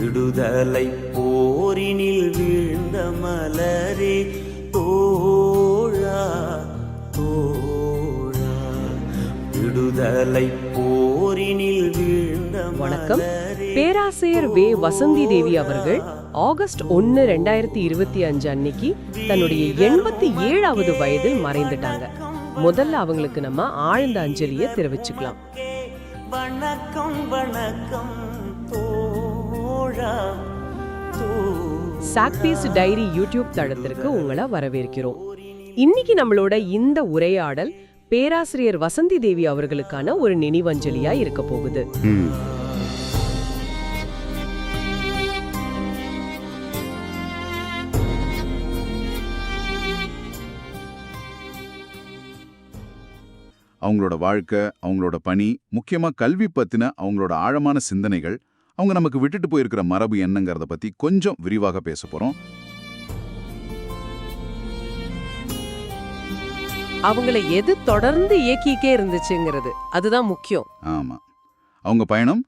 விடுதலை போரினில் வீழ்ந்த மலரே தோழா தோழா. விடுதலை போரினில் வீழ்ந்த வணக்கம். பேராசிரியர் வே. வசந்தி தேவி அவர்கள் ஆகஸ்ட் ஒன்னு ரெண்டாயிரத்தி இருபத்தி அஞ்சு அன்னைக்கு தன்னுடைய எண்பத்தி ஏழாவது வயதில் மறைந்துட்டாங்க. முதல்ல அவங்களுக்கு நம்ம ஆழ்ந்த அஞ்சலியை தெரிவிச்சுக்கலாம். வணக்கம் வணக்கம் சாக்பீஸ் டைரி யூடியூப் தளத்திற்கு உங்களை வரவேற்கிறோம். இன்னைக்கு நம்மளோட இந்த உரையாடல் பேராசிரியர் வசந்தி தேவி அவர்களுக்கான ஒரு நினைவஞ்சலியா இருக்க போகுது. அவங்களோட வாழ்க்கை அவங்களோட பணி முக்கியமா கல்வி பத்தின அவங்களோட ஆழமான சிந்தனைகள் அவங்க நமக்கு விட்டுட்டு போயிருக்கிற மரபு என்னங்கிறத பத்தி கொஞ்சம் விரிவாக பேச போறோம். அவங்கள எது தொடர்ந்து இயக்கிக்கே இருந்துச்சுங்கிறது அதுதான் முக்கியம். ஆமா. அவங்க பயணம்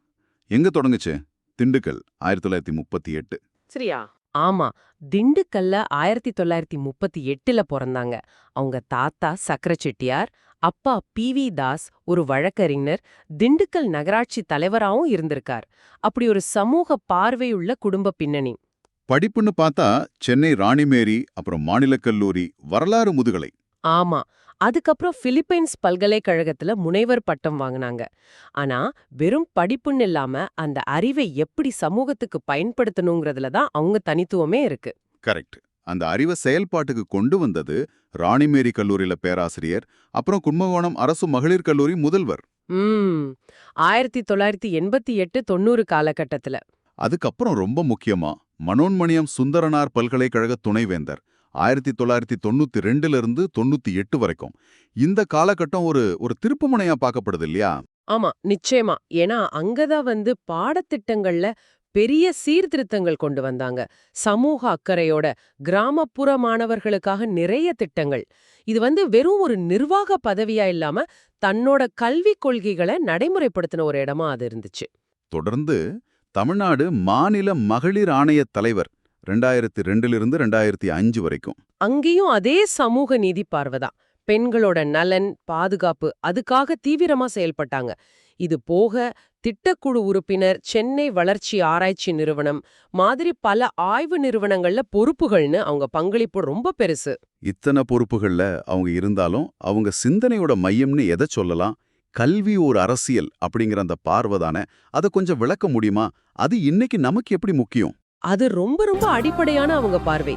எங்க தொடங்குச்சு? திண்டுக்கல் ஆயிரத்தி தொள்ளாயிரத்தி முப்பத்தி எட்டு. சரியா? ஆமா. திண்டுக்கல்ல ஆயிரத்தி தொள்ளாயிரத்தி முப்பத்தி எட்டுல பிறந்தாங்க. அவங்க தாத்தா சக்கர செட்டியார் அப்பா பி வி தாஸ் ஒரு வழக்கறிஞர் திண்டுக்கல் நகராட்சி தலைவராவும் இருந்திருக்கார். அப்படி ஒரு சமூக பார்வையுள்ள குடும்ப பின்னணி. படிப்புன்னு பார்த்தா சென்னை ராணிமேரி அப்புறம் மாநிலக் கல்லூரி வரலாறு முதுகலை. ஆமா. அதுக்கப்புறம் பிலிப்பைன்ஸ் பல்கலைக்கழகத்துல முனைவர் பட்டம் வாங்குனாங்க. ஆனா வெறும் படிப்புன்னு இல்லாம அந்த அறிவை எப்படி சமூகத்துக்கு பயன்படுத்தணுங்கிறதுல தான் அவங்க தனித்துவமே இருக்கு. கரெக்ட். அந்த அறிவை செயல்பாட்டுக்கு கொண்டு வந்தது ராணிமேரி கல்லூரியில பேராசிரியர் அப்புறம் கும்பகோணம் அரசு மகளிர் கல்லூரி முதல்வர். ஆயிரத்தி தொள்ளாயிரத்தி எண்பத்தி எட்டு தொண்ணூறு காலகட்டத்துல. அதுக்கப்புறம் ரொம்ப முக்கியமா மனோன்மணியம் சுந்தரனார் பல்கலைக்கழக துணைவேந்தர் ஆயிரத்தி தொள்ளாயிரத்தி தொண்ணூத்தி ரெண்டுல இருந்து தொண்ணூத்தி எட்டு வரைக்கும். இந்த காலகட்டம் ஒரு ஒரு திருப்புமுனையா பார்க்கப்படுது இல்லையா? ஆமா நிச்சயமா. ஏன்னா அங்கதான் வந்து பாடத்திட்டங்கள்ல பெரிய சீர்திருத்தங்கள் கொண்டு வந்தாங்க. சமூக அக்கறையோட கிராமப்புற மாணவர்களுக்காக நிறைய திட்டங்கள். இது வந்து வெறும் ஒரு நிர்வாக பதவியா இல்லாம தன்னோட கல்விக் கொள்கைகளை நடைமுறைப்படுத்தின ஒரு இடமா அது இருந்துச்சு. தொடர்ந்து தமிழ்நாடு மாநில மகளிர் ஆணையத் தலைவர் ரெண்டாயிரத்தி ரெண்டிலிருந்து ரெண்டாயிரத்தி அஞ்சு வரைக்கும். அங்கேயும் அதே சமூக நீதி பார்வைதான் பெண்களோட நலன் பாதுகாப்பு அதுக்காக தீவிரமா செயல்பட்டாங்க. இது போக திட்டக்குழு உறுப்பினர் சென்னை வளர்ச்சி ஆராய்ச்சி நிறுவனம் மாதிரி பல ஆய்வு நிறுவனங்கள்ல பொறுப்புகள்னு அவங்க பங்களிப்பு ரொம்ப பெருசு. இத்தனை பொறுப்புகள்ல அவங்க இருந்தாலும் அவங்க சிந்தனையோட மையம்னு எதை சொல்லலாம்? கல்வி ஒரு அரசியல் அப்படிங்கிற அந்த பார்வை தானே? அதை கொஞ்சம் விளக்க முடியுமா? அது இன்னைக்கு நமக்கு எப்படி முக்கியம்? அது ரொம்ப ரொம்ப அடிப்படையான அவங்க பார்வை.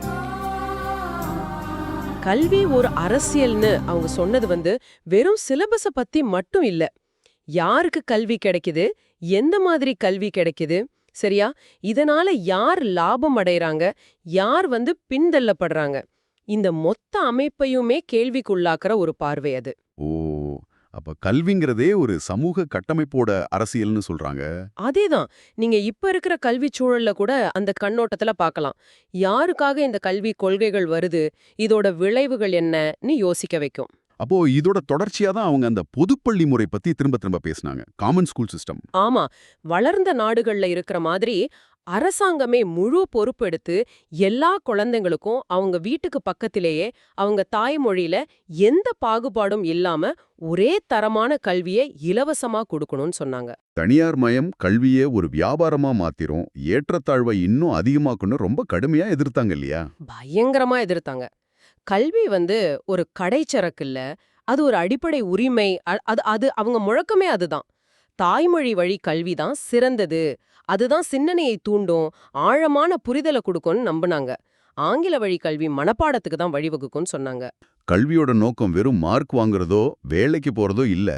கல்வி ஒரு அரசியல்னு அவங்க சொன்னது வந்து வெறும் சிலபஸ பத்தி மட்டும் இல்ல. யாருக்கு கல்வி கிடைக்குது? எந்த மாதிரி கல்வி கிடைக்குது? சரியா? இதனால யார் லாபம் அடையறாங்க யார் வந்து பின்தள்ளப்படுறாங்க? இந்த மொத்த அமைப்பையுமே கேள்விக்குள்ளாக்குற ஒரு பார்வை அது. ஓ அப்ப கல்விங்கிறதே ஒரு சமூக கட்டமைப்போட அரசியல்னு சொல்றாங்க. அதேதான். நீங்க இப்ப இருக்கிற கல்வி சூழல்ல கூட அந்த கண்ணோட்டத்துல பார்க்கலாம் யாருக்காக இந்த கல்வி கொள்கைகள் வருது? இதோட விளைவுகள் என்னன்னு யோசிக்க வைக்கும். அப்போ இதோட தொடர்ச்சியா தான் அவங்க அந்த பொதுப்பள்ளி முறை பத்தி திரும்ப திரும்ப பேசினாங்க. காமன் ஸ்கூல் சிஸ்டம் ஆமா. வளர்ந்த நாடுகள்ல இருக்கிற மாதிரி அரசாங்கமே முழு பொறுப்பெடுத்து எல்லா குழந்தைங்களுக்கும் அவங்க வீட்டுக்கு பக்கத்திலேயே அவங்க தாய்மொழியில எந்த பாகுபாடும் இல்லாம ஒரே தரமான கல்வியை இலவசமா கொடுக்கணும்னு சொன்னாங்க. தனியார் மயம் கல்வியே ஒரு வியாபாரமா மாத்திரும் ஏற்றத்தாழ்வை இன்னும் அதிகமாக்கணும் ரொம்ப கடுமையா எதிர்த்தாங்க இல்லையா? பயங்கரமா எதிர்த்தாங்க. கல்வி வந்து ஒரு கடைச்சரக்கு இல்ல அது ஒரு அடிப்படை உரிமை. அது அது அவங்க முழக்கமே அதுதான். தாய்மொழி வழி கல்வி தான் சிறந்தது. அதுதான் சிந்தனையை தூண்டும் ஆழமான புரிதலை கொடுக்கும்னு நம்புனாங்க. ஆங்கில வழி கல்வி மனப்பாடத்துக்கு தான் வழிவகுக்கும்னு சொன்னாங்க. கல்வியோட நோக்கம் வெறும் மார்க் வாங்குறதோ வேலைக்கு போறதோ இல்ல.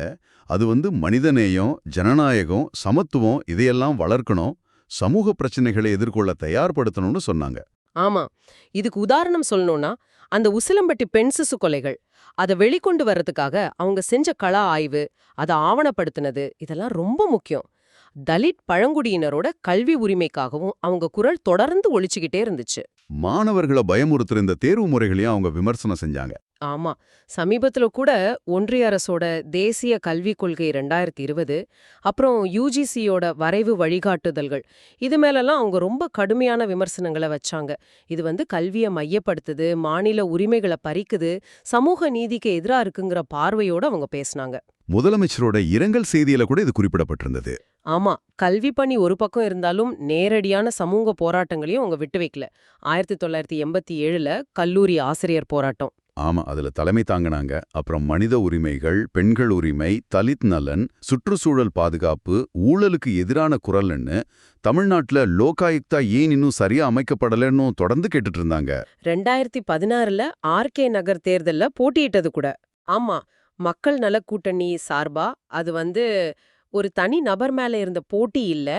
அது வந்து மனிதநேயம் ஜனநாயகம் சமத்துவம் இதையெல்லாம் வளர்க்கணும் சமூக பிரச்சனைகளை எதிர்கொள்ள தயார்படுத்தணும்னு சொன்னாங்க. ஆமா. இதுக்கு உதாரணம் சொல்லணும்னா அந்த உசிலம்பட்டி பெண் சிசு கொலைகள். அதை வெளிக்கொண்டு வர்றதுக்காக அவங்க செஞ்ச கள ஆய்வு அதை ஆவணப்படுத்தினது இதெல்லாம் ரொம்ப முக்கியம். தலித் பழங்குடியினரோட கல்வி உரிமைக்காகவும் அவங்க குரல் தொடர்ந்து ஒழிச்சுக்கிட்டே இருந்துச்சு. மாணவர்களை பயமுறுத்துற இந்த தேர்வு முறைகளையும் அவங்க விமர்சனம் செஞ்சாங்க. ஆமா. சமீபத்துல கூட ஒன்றிய அரசோட தேசிய கல்விக் கொள்கை ரெண்டாயிரத்தி இருபது அப்புறம் யூஜிசியோட வரைவு வழிகாட்டுதல்கள் இது மேலெல்லாம் அவங்க ரொம்ப கடுமையான விமர்சனங்களை வச்சாங்க. இது வந்து கல்வியை மையப்படுத்துது மாநில உரிமைகளை பறிக்குது சமூக நீதிக்கு எதிரா இருக்குங்கிற பார்வையோட அவங்க பேசினாங்க. முதலமைச்சரோட இரங்கல் செய்தியில கூட இது குறிப்பிடப்பட்டிருந்தது. ஆமா கல்வி பணி ஒரு பக்கம் இருந்தாலும் நேரடியான சமூக போராட்டங்களையும் அவங்க விட்டு வைக்கல. ஆயிரத்தி தொள்ளாயிரத்தி எண்பத்தி ஏழுல கல்லூரி ஆசிரியர் போராட்டம். ஆமா அதுல தலைமை தாங்கினாங்க. அப்புறம் மனித உரிமைகள் பெண்கள் உரிமை தலித் நலன் சுற்றுச்சூழல் பாதுகாப்பு ஊழலுக்கு எதிரான குரல்னு தமிழ்நாட்டுல லோகாயுக்தா ஏன் இன்னும் சரியா அமைக்கப்படலன்னு தொடர்ந்து கேட்டுட்டு இருந்தாங்க. ரெண்டாயிரத்தி பதினாறுல ஆர்கே நகர் தேர்தல்ல போட்டியிட்டது கூட. ஆமா மக்கள் நலக் கூட்டணி சார்பா? அது வந்து ஒரு தனி நபர் மேல இருந்த போட்டி இல்ல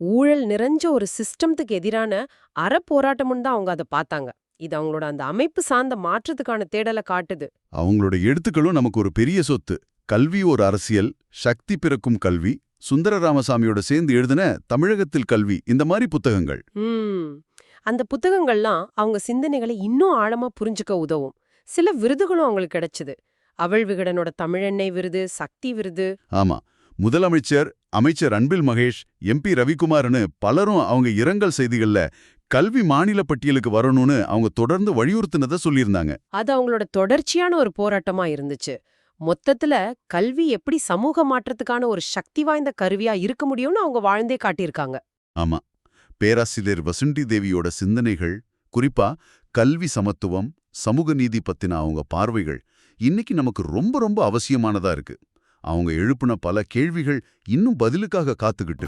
ஊழல் நிறைஞ்ச ஒரு சிஸ்டம்த்துக்கு எதிரான அறப்போராட்டம்னு தான் அவங்க அதை பார்த்தாங்க. இது அவங்களோட அந்த அமைப்பு சார்ந்த மாற்றத்துக்கான தேடலை காட்டுது. அவங்களோட எழுத்துக்களும் நமக்கு ஒரு பெரிய சொத்து. கல்வி ஒரு அரசியல் சக்தி பிறக்கும் கல்வி. சுந்தர ராமசாமியோட சேர்ந்து எழுதின தமிழகத்தில் கல்வி இந்த மாதிரி புத்தகங்கள். அந்த புத்தகங்கள்லாம் அவங்க சிந்தனைகளை இன்னும் ஆழமா புரிஞ்சுக்க உதவும். சில விருதுகளும் அவங்களுக்கு கிடைச்சது. அவள் விகடனோட தமிழெண்ணெய் விருது சக்தி விருது. ஆமா. முதலமைச்சர் அமைச்சர் அன்பில் மகேஷ் எம்பி ரவிக்குமார்னு பலரும் அவங்க இரங்கல் செய்திகள்ல கல்வி மாநில பட்டியலுக்கு வரணும்னு அவங்க தொடர்ந்து வலியுறுத்தினதை சொல்லியிருந்தாங்க. அது அவங்களோட தொடர்ச்சியான ஒரு போராட்டமா இருந்துச்சு. மொத்தத்துல கல்வி எப்படி சமூக மாற்றத்துக்கான ஒரு சக்தி வாய்ந்த கருவியா இருக்க முடியும்னு அவங்க வாழ்ந்தே காட்டியிருக்காங்க. ஆமா. பேராசிரியர் வசுண்டி தேவியோட சிந்தனைகள் குறிப்பா கல்வி சமத்துவம் சமூக நீதி பத்தின அவங்க பார்வைகள் இன்னைக்கு நமக்கு ரொம்ப ரொம்ப அவசியமானதா இருக்கு. அவங்க எழுப்புன பல கேள்விகள் இன்னும் பதிலுக்காக காத்துக்கிட்டு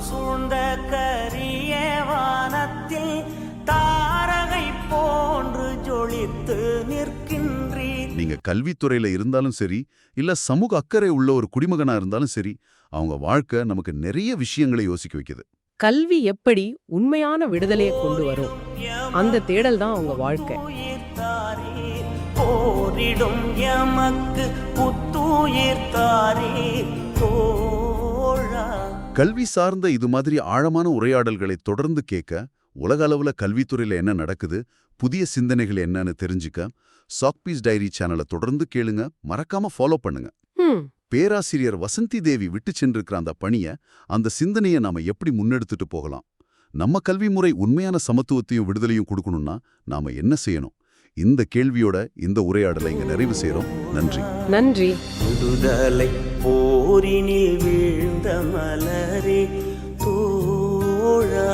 சூழ்ந்த கரிய வானத்தில் தாரகை போன்று ஜொலித்து நிற்கின்றீர். நீங்க கல்வித்துறையில இருந்தாலும் சரி இல்ல சமூக அக்கறை உள்ள ஒரு குடிமகனா இருந்தாலும் சரி அவங்க வாழ்க்கை நமக்கு நிறைய விஷயங்களை யோசிக்க வைக்குது. கல்வி எப்படி உண்மையான விடுதலையை கொண்டு வரும்? அந்த தேடல் தான் அவங்க வாழ்க்கை. போரிடும் எமக்கு புத்துயிர்த்தாரே தோழா. கல்வி சார்ந்த இது மாதிரி ஆழமான உரையாடல்களை தொடர்ந்து கேட்க உலக அளவுல கல்வித்துறையில என்ன நடக்குது புதிய சிந்தனைகள் என்னன்னு தெரிஞ்சுக்க சாக்பீஸ் டைரி சேனலை தொடர்ந்து கேளுங்க மறக்காம ஃபாலோ பண்ணுங்க. பேராசிரியர் வசந்தி தேவி விட்டு சென்றிருக்கிற அந்த பணிய அந்த சிந்தனையை நாம எப்படி முன்னெடுத்துட்டு போகலாம்? நம்ம கல்வி முறை உண்மையான சமத்துவத்தையும் விடுதலையும் கொடுக்கணும்னா நாம என்ன செய்யணும்? இந்த கேள்வியோட இந்த உரையாடலை இங்க நிறைவு செய்றோம். நன்றி. நன்றி. விடுதலை போரினில் வீழ்ந்த மலரே தோழா